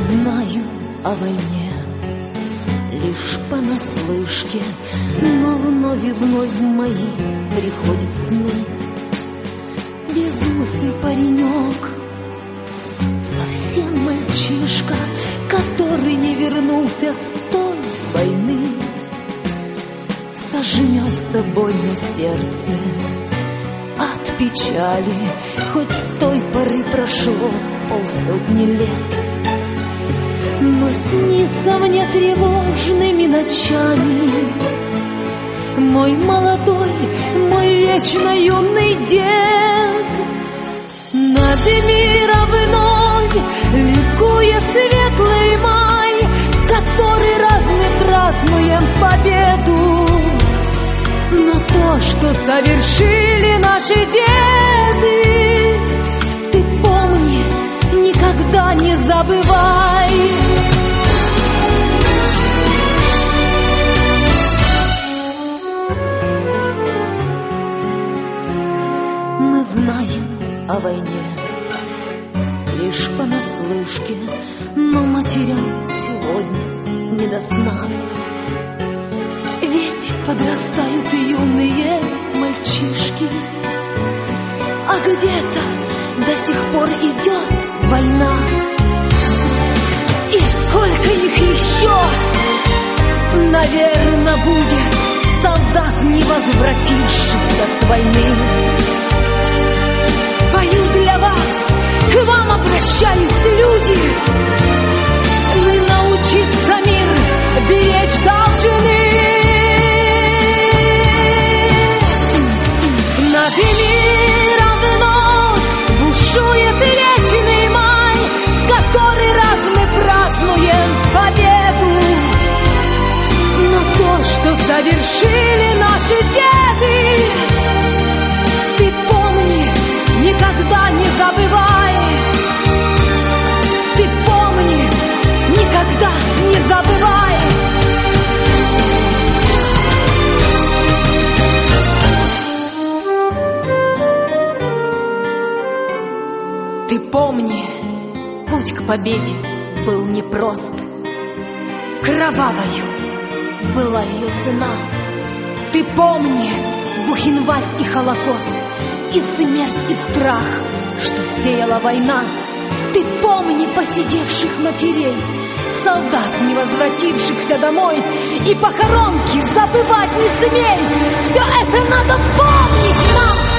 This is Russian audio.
знаю о войне. Лишь понаслышке Но вновь и вновь в мои приходят сны. Безусый паренек Совсем мальчишка Который не вернулся с той войны. Сожмется больно сердце от печали Хоть с той поры прошло полсотни лет Но снится мне тревожными ночами. Мой молодой, мой вечно юный дед Над миром вновь ликует светлый май Который раз мы празднуем победу. Но то, что совершили войне лишь понаслышке, но матерям сегодня не до сна. Ведь подрастают юные мальчишки, а где-то до сих пор идет война. И сколько их еще, наверное, будет солдат, не возвратившихся с войны. Обращаюсь, люди. Мы научиться мир беречь должны. Над миром вновь бушует вечный май, В который раз мы празднуем победу. Но то, что совершили наши деды, помни, путь к победе был непрост. Кровавою была ее цена. Ты помни Бухенвальд и Холокост, и смерть, и страх, что сеяла война. Ты помни посидевших матерей, солдат, не возвратившихся домой, и похоронки забывать не смей. Все это надо помнить.